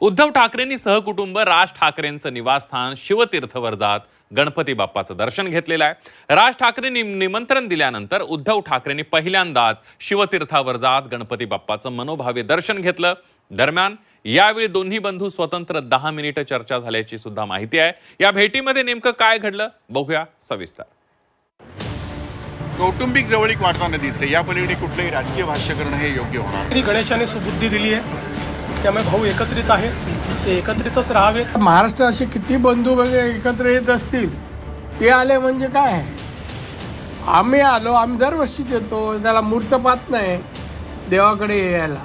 उद्धव ठाकरेंनी सहकुटुंब राज ठाकरेंचं निवासस्थान शिवतीर्थवर जात गणपती बाप्पाचं दर्शन घेतलेलं आहे. राज ठाकरेंनी निमंत्रण दिल्यानंतर उद्धव ठाकरेंनी पहिल्यांदाच शिवतीर्थावर जात गणपती बाप्पाचं मनोभावे दर्शन घेतलं. दरम्यान यावेळी दोन्ही बंधू स्वतंत्र दहा मिनिटं चर्चा झाल्याची सुद्धा माहिती आहे. या भेटीमध्ये नेमकं काय घडलं? बघूया सविस्तर. कौटुंबिक जवळीक वाढताना दिसते या पलीकडे कुठलंही राजकीय भाष्य करणं हे योग्य होणार श्री गणेशाने सुबुद्धी दिली आहे. त्यामुळे भाऊ एकत्रित आहेत ते एकत्रितच राहावेत महाराष्ट्र असे किती बंधू वगैरे एकत्र येत असतील? ते आले म्हणजे काय? आम्ही आलो आम्ही दरवर्षीच येतो. त्याला मूर्त पाहत नाही. देवाकडे यायला.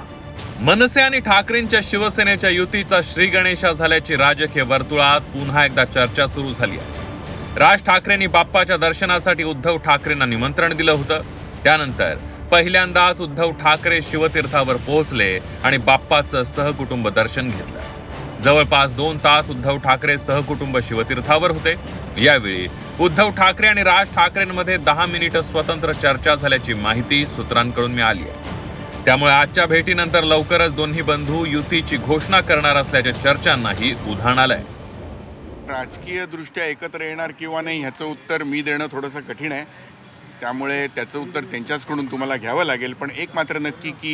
मनसे आणि ठाकरेंच्या शिवसेनेच्या युतीचा श्री गणेशा झाल्याची राजकीय वर्तुळात पुन्हा एकदा चर्चा सुरू झाली आहे. राज ठाकरेंनी बाप्पाच्या दर्शनासाठी उद्धव ठाकरेंना निमंत्रण दिलं होतं. त्यानंतर पहिल्यांदाच उद्धव ठाकरे शिवतीर्थावर पोहोचले आणि बाप्पाचं सहकुटुंब दर्शन घेतलं. जवळपास दोन तास उद्धव ठाकरे सहकुटुंब शिवतीर्थावर होते. यावेळी उद्धव ठाकरे आणि राज ठाकरेंमध्ये दहा मिनिटं स्वतंत्र चर्चा झाल्याची माहिती सूत्रांकडून मिळाली आहे. त्यामुळे आजच्या भेटीनंतर लवकरच दोन्ही बंधू युतीची घोषणा करणार असल्याच्या चर्चांनाही उधाण आलंय. राजकीय दृष्ट्या एकत्र येणार किंवा नाही ह्याचं उत्तर मी देणं थोडंसं कठीण आहे. त्यामुळे त्याचं उत्तर त्यांच्याचकडून तुम्हाला घ्यावं लागेल. पण एक मात्र नक्की की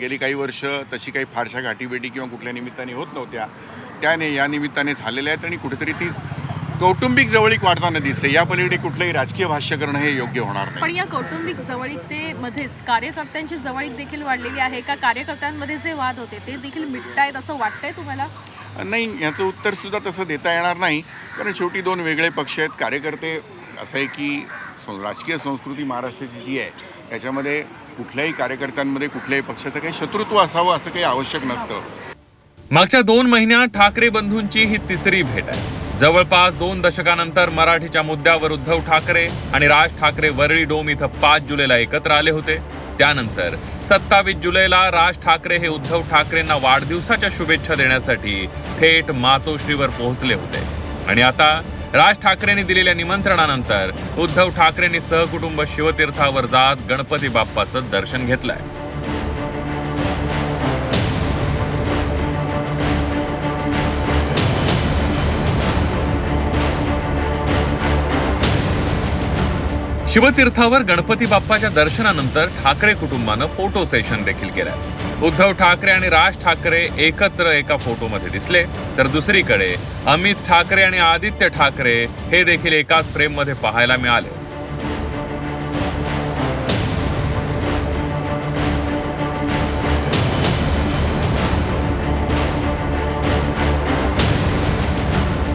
गेली काही वर्ष तशी काही फारशा गाठीभेटी किंवा कुठल्या निमित्ताने होत नव्हत्या. त्याने या निमित्ताने झालेल्या आहेत आणि कुठेतरी ती कौटुंबिक जवळीक वाढताना दिसते. या पलीकडे कुठलंही राजकीय भाष्य करणं हे योग्य होणार नाही. पण या कौटुंबिक जवळीकतेमध्येच कार्यकर्त्यांची जवळीक देखील वाढलेली आहे का? कार्यकर्त्यांमध्ये जे वाद होते ते देखील मिटतायत असं वाटतंय तुम्हाला? नाही याचं उत्तर सुद्धा तसं देता येणार नाही. कारण शेवटी दोन वेगळे पक्ष आहेत. कार्यकर्ते असं आहे की सं राजकीय संस्कृती महाराष्ट्राची जी आहे त्याच्यामध्ये कुठल्याही कार्यकर्त्यांमध्ये कुठल्याही पक्षाचं काही शत्रुत्व असावं असं काही आवश्यक नसतं. मागच्या दोन महिन्यात ठाकरे बंधूंची ही तिसरी भेट आहे. जवळपास दोन दशकानंतर मराठीच्या मुद्द्यावर उद्धव ठाकरे आणि राज ठाकरे वरळी डोम इथं पाच जुलैला एकत्र आले होते. त्यानंतर सत्तावीस जुलैला राज ठाकरे हे उद्धव ठाकरेंना वाढदिवसाच्या शुभेच्छा देण्यासाठी थेट मातोश्रीवर पोहोचले होते. आणि आता राज ठाकरेंनी दिलेल्या निमंत्रणानंतर उद्धव ठाकरेंनी सहकुटुंब शिवतीर्थावर जात गणपती बाप्पाचं दर्शन घेतलंय. शिवतीर्थावर गणपती बाप्पाच्या दर्शनानंतर ठाकरे कुटुंबानं फोटो सेशन देखील केलं. उद्धव ठाकरे आणि राज ठाकरे एकत्र एका फोटोमध्ये दिसले. तर दुसरीकडे अमित ठाकरे आणि आदित्य ठाकरे हे देखील एकाच फ्रेममध्ये पाहायला मिळाले.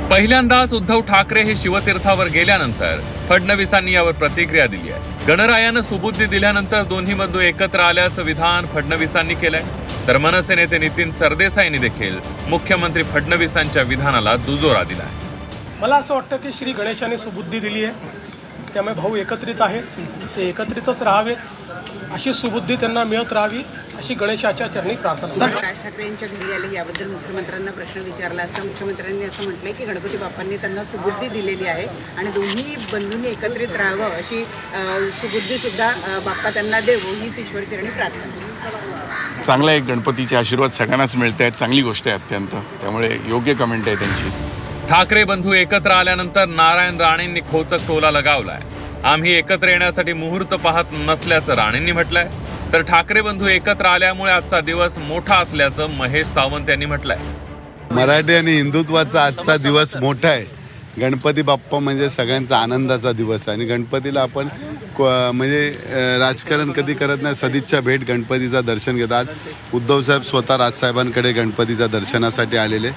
पहिल्यांदाच उद्धव ठाकरे हे शिवतीर्थावर गेल्यानंतर फडणवीसांनी यावर प्रतिक्रिया दिली आहे. गणरायानं सुबुद्धी दिल्यानंतर दोन्ही बंधू एकत्र आल्याचं विधान फडणवीसांनी केलंय. तर मनसे नेते नितीन सरदेसाईंनी देखील मुख्यमंत्री फडणवीसांच्या विधानाला दुजोरा दिलाय. मला असं वाटतं की श्री गणेशाने सुबुद्धी दिली आहे. त्यामुळे भाऊ एकत्रित आहेत. ते एकत्रितच राहावेत. अशी सुबुद्धी त्यांना मिळत राहावी. अशी गणेशाच्या चरणी प्रार्थना सर राज ठाकरे यांच्या घरी आले याबद्दल मुख्यमंत्र्यांना प्रश्न विचारला असता मुख्यमंत्र्यांनी असं म्हटलंय की गणपती बाप्पांनी त्यांना सुबुद्धी दिलेली आहे आणि दोन्ही बंधूंनी एकत्रित राहावं अशी सुबुद्धी सुद्धा बाप्पा त्यांना देवो हीच ईश्वरचरणी प्रार्थना. चांगला एक गणपतीचे आशीर्वाद सगळ्यांनाच मिळत आहेत चांगली गोष्ट आहे अत्यंत. त्यामुळे योग्य कमेंट आहे त्यांची. ठाकरे बंधू एकत्र आल्यानंतर नारायण राणेंनी खोचक टोला लगावलाय. आम्ही एकत्र येण्यासाठी मुहूर्त पाहत नसल्याचं राणेंनी म्हटलंय. तर ठाकरे बंधू एकत्र आल्यामुळे आजचा दिवस मोठा असल्याचं महेश सावंत यांनी म्हटलंय. मराठी आणि हिंदुत्वाचा आजचा दिवस मोठा आहे. गणपती बाप्पा म्हणजे सगळ्यांचा आनंदाचा दिवस आहे. आणि गणपतीला आपण म्हणजे राजकारण कधी करत नाही. सदिच्छा भेट गणपतीचं दर्शन घेतात आज उद्धवसाहेब स्वतः राजसाहेबांकडे गणपतीच्या दर्शनासाठी आलेले.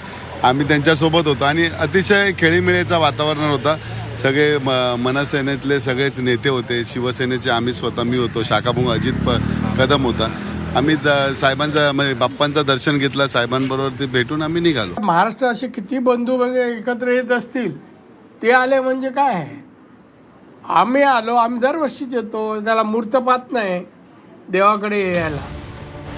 आम्ही त्यांच्यासोबत होतो. आणि अतिशय खेळीमेळीचा वातावरण होता. सगळे म मनसेनेतले सगळेच नेते होते. शिवसेनेचे आम्ही स्वतः मी होतो. शाखाभूंग अजित प कदम होता. आम्ही द साहेबांचा म्हणजे बाप्पांचं दर्शन घेतलं. साहेबांबरोबर ते भेटून आम्ही निघालो. महाराष्ट्र असे किती बंधू वगैरे एकत्र येत असतील ते आले म्हणजे काय? आम्ही आलो आम्ही दरवर्षीच येतो. त्याला मूर्त पाहत नाही देवाकडे यायला.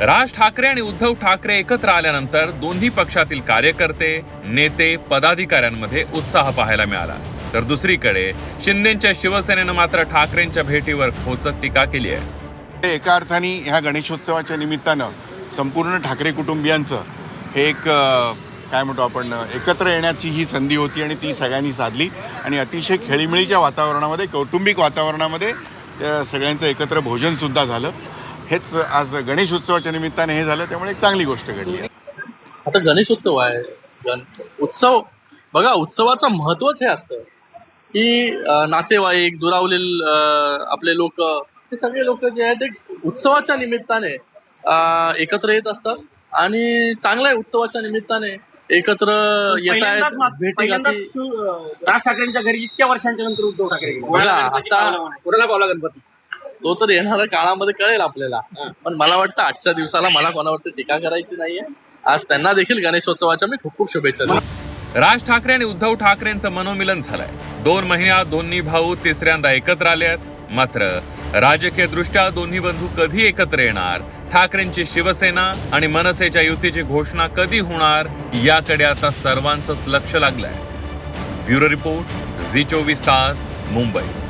राज ठाकरे आणि उद्धव ठाकरे एकत्र आल्यानंतर दोन्ही पक्षातील कार्यकर्ते नेते पदाधिकाऱ्यांमध्ये उत्साह पाहायला मिळाला. तर दुसरीकडे शिंदेच्या शिवसेनेनं मात्र ठाकरेंच्या भेटीवर खोचक टीका केली आहे. एका अर्थाने ह्या गणेशोत्सवाच्या निमित्तानं संपूर्ण ठाकरे कुटुंबियांचं हे एक काय म्हणतो आपण एकत्र येण्याची ही संधी होती आणि ती सगळ्यांनी साधली. आणि अतिशय खेळीमेळीच्या वातावरणामध्ये कौटुंबिक वातावरणामध्ये सगळ्यांचं एकत्र भोजनसुद्धा झालं. हेच आज गणेश उत्सवाच्या निमित्ताने हे झालं त्यामुळे एक चांगली गोष्ट घडली आता गणेश उत्सव आहे. गण उत्सव बघा उत्सवाचं महत्वच हे असतं. की नातेवाईक दुरावलेल आपले लोक हे सगळे लोक जे आहेत ते उत्सवाच्या निमित्ताने एकत्र येत असतात. आणि चांगल्या उत्सवाच्या निमित्ताने एकत्र येत आहेत भेटी राज ठाकरेंच्या घरी इतक्या वर्षांच्या नंतर उद्धव ठाकरे गेले. बघा, आता कोणाला पावला गणपती? तो तर येणाऱ्या काळामध्ये कळेल आपल्याला. पण मला वाटतं आजच्या दिवसाला मला कोणावरती टीका करायची नाहीये. आज त्यांना देखील गणेशोत्सवाच्या मी खूप खूप शुभेच्छा देतो. राज ठाकरे आणि उद्धव ठाकरेंचं मनोमिलन झालंय. दोन महिन्यात दोन्ही भाऊ तिसऱ्यांदा एकत्र आले आहेत मात्र राजकीय दृष्ट्या दोन्ही बंधू कधी एकत्र येणार? ठाकरेंची शिवसेना आणि मनसेच्या युतीची घोषणा कधी होणार याकडे आता सर्वांचंच लक्ष लागलंय. ब्युरो रिपोर्ट झी चोवीस तास मुंबई.